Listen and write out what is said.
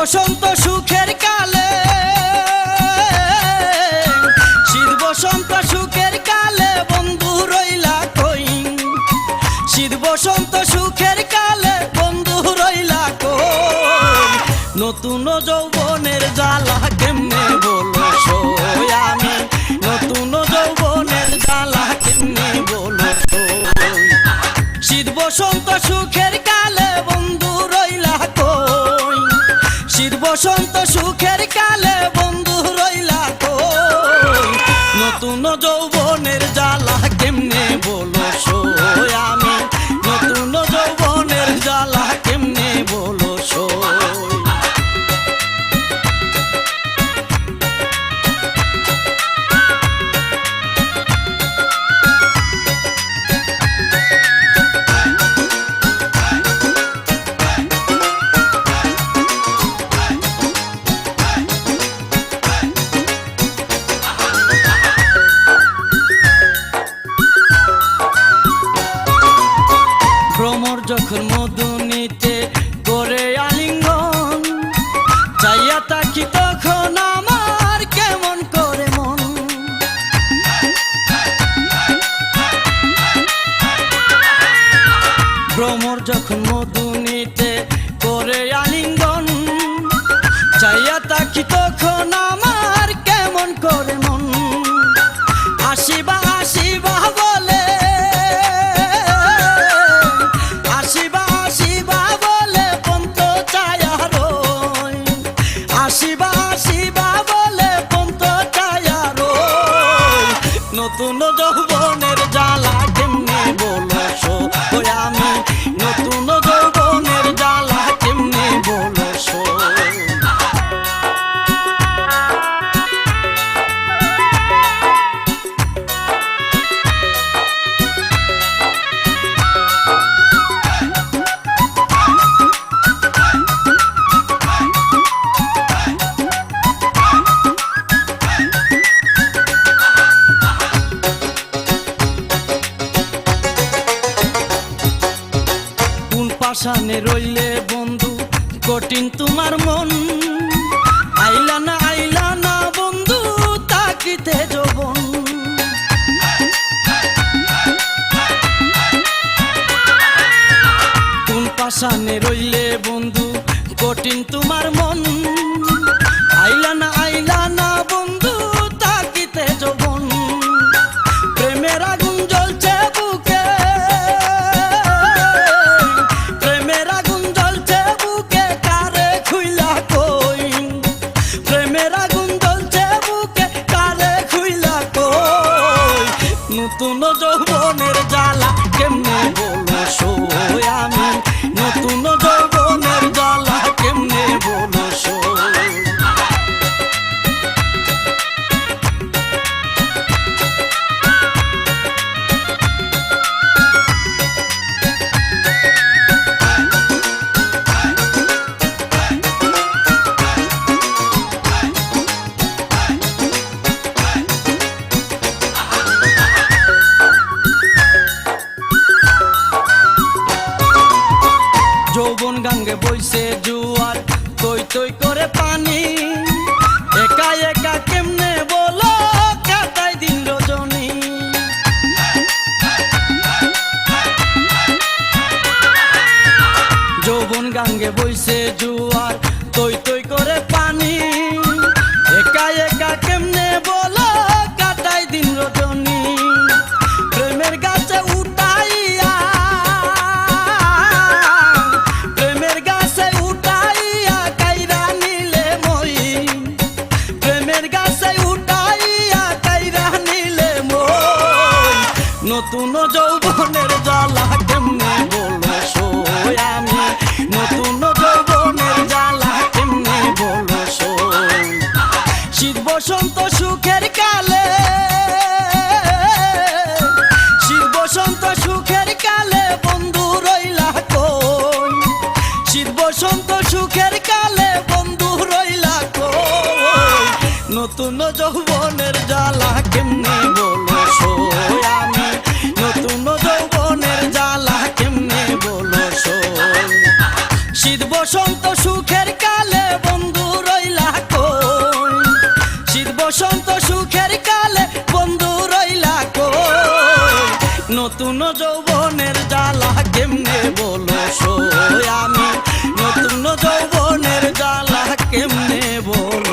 বসন্ত সুখের কালে, শীত বসন্ত সুখের কালে বন্ধু রইলা কই শীত বসন্ত সুখের কালে বন্ধু রইলা কই নতুন যৌবনের বসন্ত সুখের কালে বন্ধু মধুনিতে করে আলিঙ্গন। চাইয়া তাকি তখন আমার কেমন করে মন। ভ্রমর যখন মধুনিতে পাশানে রইলে বন্ধু কঠিন তোমার মন। আইলা না আইলা না বন্ধু, তাকিতে যবন। কোন পাশানে রইলে বন্ধু কঠিন তোমার গাঙ্গে বইছে জুয়ার, তৈ তৈ করে পানি। একা একা কেমনে বলো, কাটাই দিন রজনী। যৌবন গাঙ্গে বইছে জুয়ার, তৈ তৈ করে পানি নতুন যৌবনের জ্বালা কেমনে বলো সই আমি, নতুন যৌবনের জ্বালা কেমনে বলো সই শীত বসন্ত সুখের কালে নতুন যৌবনের জ্বালা কেমনে বলো সই আমি নতুন যৌবনের জ্বালা কেমনে বলো শীত বসন্ত বন্ধু রইলা শীত বসন্ত বন্ধু রইলা নতুন আমি নতুন যৌবনের জ্বালা কেমনে বলো